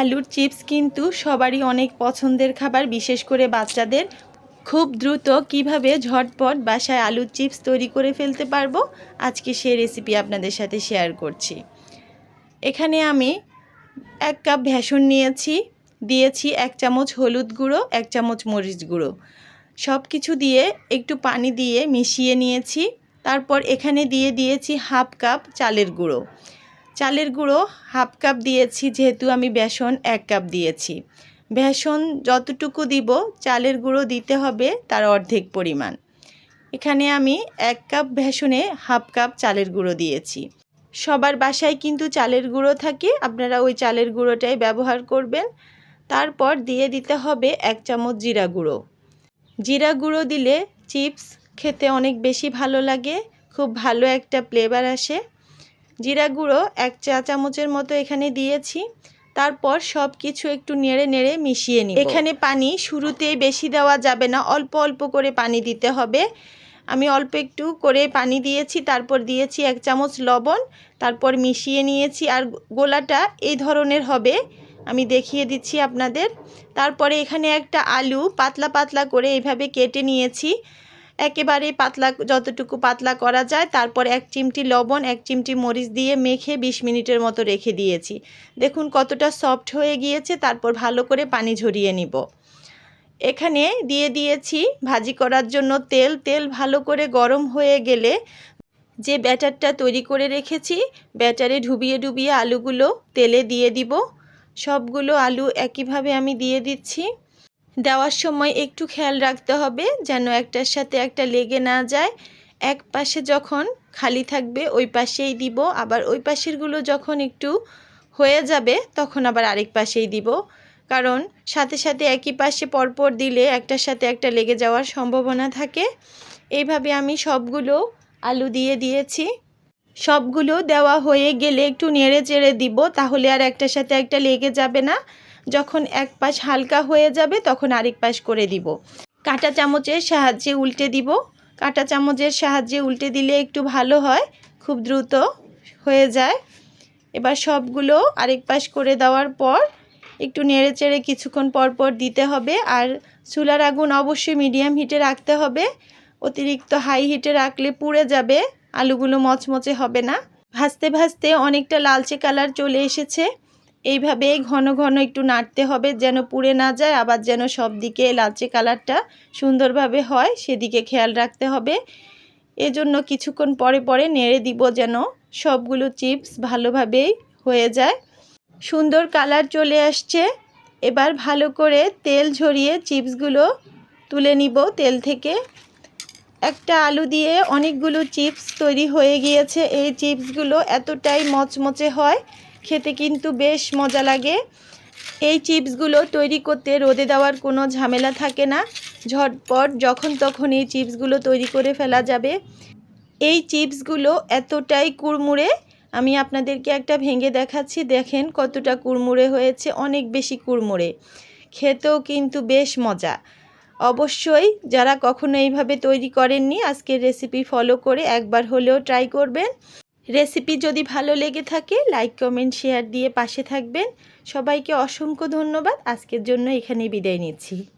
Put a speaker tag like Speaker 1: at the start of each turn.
Speaker 1: আলুর চিপস কিন্তু সবারই অনেক পছন্দের খাবার, বিশেষ করে বাচ্চাদের। খুব দ্রুত কীভাবে ঝটপট বাসায় আলুর চিপস তৈরি করে ফেলতে পারব, আজকে সেই রেসিপি আপনাদের সাথে শেয়ার করছি। এখানে আমি এক কাপ ভেসন নিয়েছি, দিয়েছি এক চামচ হলুদ গুঁড়ো, এক চামচ মরিচ গুঁড়ো। সব কিছু দিয়ে একটু পানি দিয়ে মিশিয়ে নিয়েছি, তারপর এখানে দিয়ে দিয়েছি হাফ কাপ চালের গুঁড়ো। চালের গুঁড়ো হাফ কাপ দিয়েছি, যেহেতু আমি বেসন এক কাপ দিয়েছি। বেসন যতটুকু দিব, চালের গুঁড়ো দিতে হবে তার অর্ধেক পরিমাণ। এখানে আমি এক কাপ বেসনে হাফ কাপ চালের গুঁড়ো দিয়েছি। সবার বাসায় কিন্তু চালের গুঁড়ো থাকে, আপনারা ওই চালের গুঁড়োটাই ব্যবহার করবেন। তারপর দিয়ে দিতে হবে এক চামচ জিরা গুঁড়ো। জিরা গুঁড়ো দিলে চিপস খেতে অনেক বেশি ভালো লাগে, খুব ভালো একটা ফ্লেভার আসে। জিরা গুঁড়ো এক চা চামচের মতো এখানে দিয়েছি। তারপর সব কিছু একটু নেড়ে নেড়ে মিশিয়ে নিই এখানে পানি শুরুতেই বেশি দেওয়া যাবে না, অল্প অল্প করে পানি দিতে হবে। আমি অল্প একটু করে পানি দিয়েছি, তারপর দিয়েছি এক চামচ লবণ, তারপর মিশিয়ে নিয়েছি আর গোলাটা এই ধরনের হবে। আমি দেখিয়ে দিচ্ছি আপনাদের। তারপরে এখানে একটা আলু পাতলা পাতলা করে এইভাবে কেটে নিয়েছি। একেবারে পাতলা, যতটুকু পাতলা করা যায়, তারপর এক চিমটি লবণ, এক চিমটি মরিচ দিয়ে মেখে বিশ মিনিটের মতো রেখে দিয়েছি। দেখুন কতটা সফট হয়ে গিয়েছে, তারপর ভালো করে পানি ঝরিয়ে নিব। এখানে দিয়ে দিয়েছি ভাজি করার জন্য তেল। তেল ভালো করে গরম হয়ে গেলে যে ব্যাটারটা তৈরি করে রেখেছি, ব্যাটারে ডুবিয়ে ডুবিয়ে আলুগুলো তেলে দিয়ে দিব। সবগুলো আলু একইভাবে আমি দিয়ে দিচ্ছি। দেওয়ার সময় একটু খেয়াল রাখতে হবে যেন একটার সাথে একটা লেগে না যায়। এক পাশে যখন খালি থাকবে, ওই পাশেই দিব। আবার ওই পাশেরগুলো যখন একটু হয়ে যাবে, তখন আবার আরেক পাশেই দিব। কারণ সাথে সাথে একই পাশে পরপর দিলে একটার সাথে একটা লেগে যাওয়ার সম্ভাবনা থাকে। এইভাবে আমি সবগুলো আলু দিয়ে দিয়েছি। সবগুলো দেওয়া হয়ে গেলে একটু নেড়ে চেড়ে দিব, তাহলে আর একটার সাথে একটা লেগে যাবে না। যখন এক পাশ হালকা হয়ে যাবে তখন আরেক পাশ করে দিব। কাঁটা চামচের সাহায্যে উল্টে দিব। কাঁটা চামচের সাহায্যে উল্টে দিলে একটু ভালো হয়, খুব দ্রুত হয়ে যায়। এবার সবগুলো আরেক পাশ করে দেওয়ার পর একটু নেড়ে চেড়ে কিছুক্ষণ পর পর দিতে হবে। আর চুলার আগুন অবশ্যই মিডিয়াম হিটে রাখতে হবে। অতিরিক্ত হাই হিটে রাখলে পুড়ে যাবে, আলুগুলো মচমচে হবে না। ভাজতে ভাজতে অনেকটা লালচে কালার চলে এসেছে। এইভাবে ঘন ঘন একটু নাড়তে হবে যেন পুড়ে না যায়, আবার যেন সব দিকে লালচে কালারটা সুন্দরভাবে হয়, সেদিকে খেয়াল রাখতে হবে। এজন্য কিছুক্ষণ পরে পরে নেড়ে দিব যেন সবগুলো চিপস ভালোভাবেই হয়ে যায়। সুন্দর কালার চলে আসছে। এবার ভালো করে তেল ঝরিয়ে চিপসগুলো তুলে নিব তেল থেকে। একটা আলু দিয়ে অনেকগুলো চিপস তৈরি হয়ে গিয়েছে। এই চিপসগুলো এতটাই মচমচে হয় খেতে কিন্তু বেশ মজা লাগে। এই চিপসগুলো তৈরি করতে রোদে দেওয়ার কোনো ঝামেলা থাকে না। ঝটপট যখন তখন এই চিপসগুলো তৈরি করে ফেলা যাবে। এই চিপসগুলো এতটাই কুড়মুড়ে, আমি আপনাদেরকে একটা ভেঙে দেখাচ্ছি, দেখেন কতটা কুড়মুড়ে হয়েছে, অনেক বেশি কুড়মুড়ে। খেতেও কিন্তু বেশ মজা। অবশ্যই যারা কখনো এইভাবে তৈরি করেননি, আজকের রেসিপি ফলো করে একবার হলেও ট্রাই করবেন। রেসিপি যদি ভালো লেগে থাকে লাইক কমেন্ট শেয়ার দিয়ে পাশে থাকবেন। সবাইকে অসংখ্য ধন্যবাদ। আজকের জন্য এখানে বিদায় নিচ্ছি।